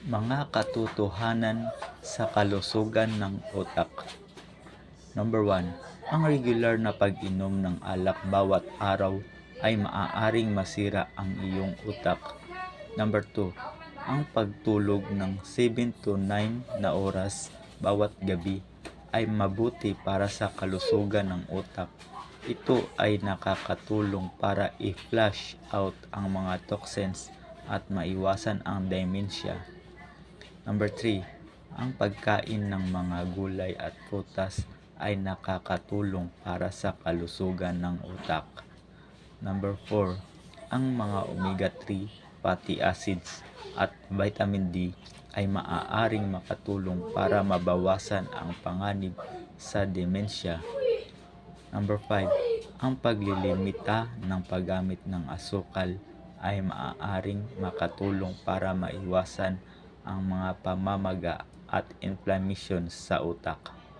Mga katotohanan sa kalusugan ng utak. Number 1. Ang regular na pag-inom ng alak bawat araw ay maaaring masira ang iyong utak. Number 2. Ang pagtulog ng 7 to 9 na oras bawat gabi ay mabuti para sa kalusugan ng utak. Ito ay nakakatulong para i-flush out ang mga toxins at maiwasan ang dementia. Number 3. Ang pagkain ng mga gulay at prutas ay nakakatulong para sa kalusugan ng utak. Number 4. Ang mga omega-3 fatty acids at vitamin D ay maaaring makatulong para mabawasan ang panganib sa demensya. Number 5. Ang paglilimita ng paggamit ng asukal ay maaaring makatulong para maiwasan ang mga pamamaga at inflammation sa utak.